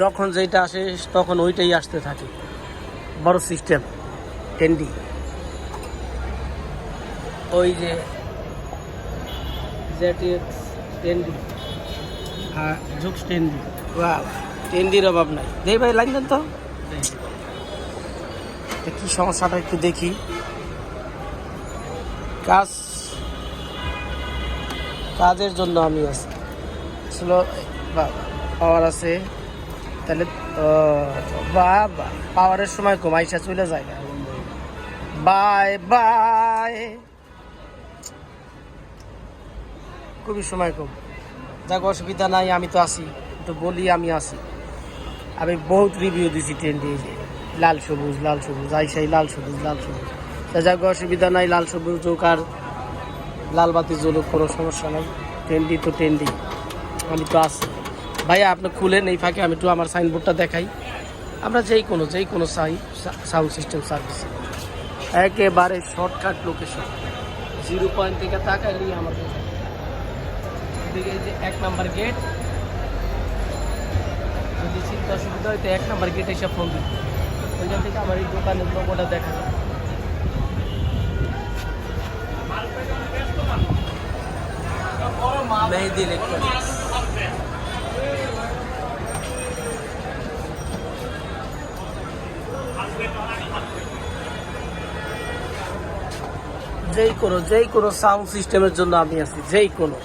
যখন যেটা আসে তখন ওইটাই আসতে থাকে। বড় সিস্টেম টেন্ডি ওই যে জেটিএক্স টেন্ডি হ্যাঁ জুক্স টেন্ডি বাহ টেন্ডির অভাব নাই। দেই ভাই লাইন দেন তো। কি সমস্যাটা একটু দেখি। কাজ কাজের জন্য আমি আছি। আসলে পাওয়ার আছে। তাহলে বা পাওয়ারের সময় কম আইসা চলে যায় বাই বাই। খুবই সময় কম যাক, অসুবিধা নাই, আমি তো আছি। তো বলি, আমি আছি। আমি বহুত রিভিউ দিছি ট্রেন দিয়ে লাল সবুজ লাল সবুজ আইসাই লাল সবুজ লাল সবুজ। তা যাক, অসুবিধা নাই, লাল সবুজ হোক আর লাল বাতি জ্বলুক, কোনো সমস্যা নাই। ট্রেন্ডি তো ট্রেন্ডি আমি তো আছি। ভাইয়া, আপনি খুলেন এই ফাঁকে, আমি একটু আমার সাইনবোর্ডটা দেখাই। আমরা যেই কোনো যেই কোনো সাই সাউন্ড সিস্টেম সার্ভিস একেবারে শর্টকাট লোকেশন জিরো পয়েন্ট থেকে তাকাইলেই আমাদের এদিকে যে এক নাম্বার গেট যদি চিন্তা অসুবিধা হয়, তো এক নাম্বার গেটে এসে ফোন দিন ওইখান থেকে আমার এই দোকানের লোকটা দেখা যায় মেহেদি ইলেকট্রনিক্স যেই কোনো যেই কোনো সাউন্ড সিস্টেমের জন্য আমি আছি যেই কোনো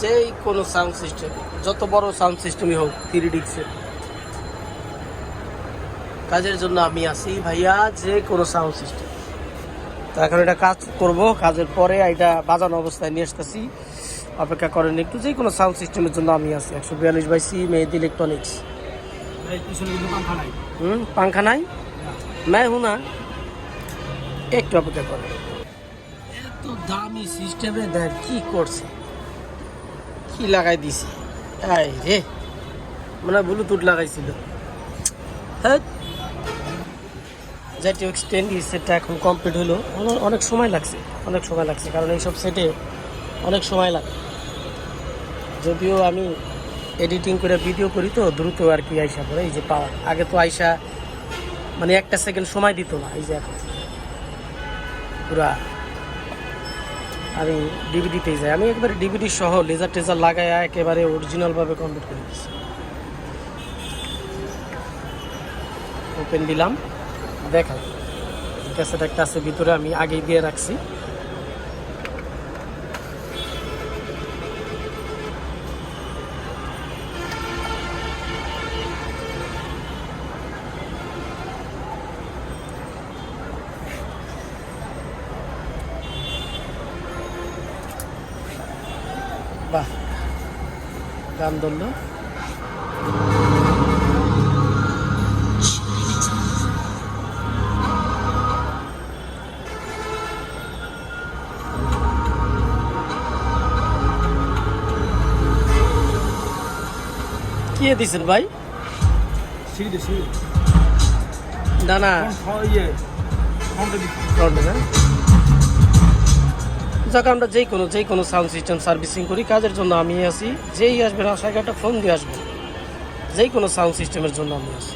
যেই কোনো সাউন্ড সিস্টেম যত বড় সাউন্ড সিস্টেমই হোক থ্রি ডিক্সের কাজের জন্য আমি আছি ভাইয়া যে কোনো সাউন্ড সিস্টেম তো এখন এটা কাজ করব কাজের পরে এটা বাজানো অবস্থায় নিয়ে আসতেছি। অপেক্ষা করেন একটু যে কোনো সাউন্ড সিস্টেমের জন্য আমি আছি একশো বিয়াল্লিশ বাই সি মেহেদি ইলেকট্রনিক্স হুম পাঙ্খা নাই নাই হুনা একটু অপেক্ষা করে এত দামি সিস্টেমে দেখ, কি করছে? কি লাগাই দিছে? এই রে, মনে ব্লুটুথ লাগাইছিল। হ্যাঁ? যেটি এক্সটেন্ড সেটটা এখন কমপ্লিট হলো। অনেক সময় লাগছে, অনেক সময় লাগছে, কারণ এইসব সেটে অনেক সময় লাগে। যদিও আমি এডিটিং করে ভিডিও করি তো, দ্রুত আর কি আইসা পড়ে, এই যে পাওয়ার আগে তো আইসা মানে একটা সেকেন্ড সময় দিত না, এই যে এখন। পুরা আমি ডিভিডিতেই যাই। আমি একবারে ডিভিডি সহ লেজার টেজার লাগায় একেবারে অরিজিনালভাবে কমপ্লিট করে দিচ্ছি ওপেন দিলাম দেখা ক্যাসেট একটা আছে, ভিতরে আমি আগেই দিয়ে রাখছি। বাহ গান ধরলো। কি দিছেন ভাই? সিঁড়ি না না ইয়ে ফ্রন্টে না? যাক, আমরা যেই কোনো যেই কোনো সাউন্ড সিস্টেম সার্ভিসিং করি, কাজের জন্য আমি আছি। যেই আসবেন আসার একটা ফোন দিয়ে আসবেন যেই কোনো সাউন্ড সিস্টেমের জন্য আমি আছি।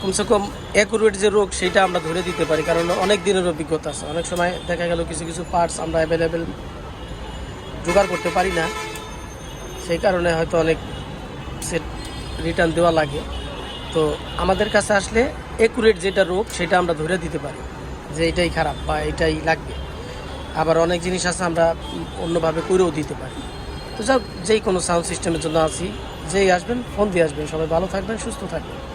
কমসে কম অ্যাকুরেট যে রোগ, সেটা আমরা ধরে দিতে পারি, কারণ অনেক দিনের অভিজ্ঞতা আছে। অনেক সময় দেখা গেল কিছু কিছু পার্টস আমরা অ্যাভেলেবেল জোগাড় করতে পারি না। সেই কারণে হয়তো অনেক সেট রিটার্ন দেওয়া লাগে। তো আমাদের কাছে আসলে একুরেট যেটা রোগ, সেটা আমরা ধরে দিতে পারি যে এটাই খারাপ বা এটাই লাগবে। আবার অনেক জিনিস আছে আমরা অন্যভাবে করেও দিতে পারি। তো যাক, যেই কোনো সাউন্ড সিস্টেমের জন্য আছি, যেই আসবেন ফোন দিয়ে আসবেন। সবাই ভালো থাকবেন, সুস্থ থাকবেন।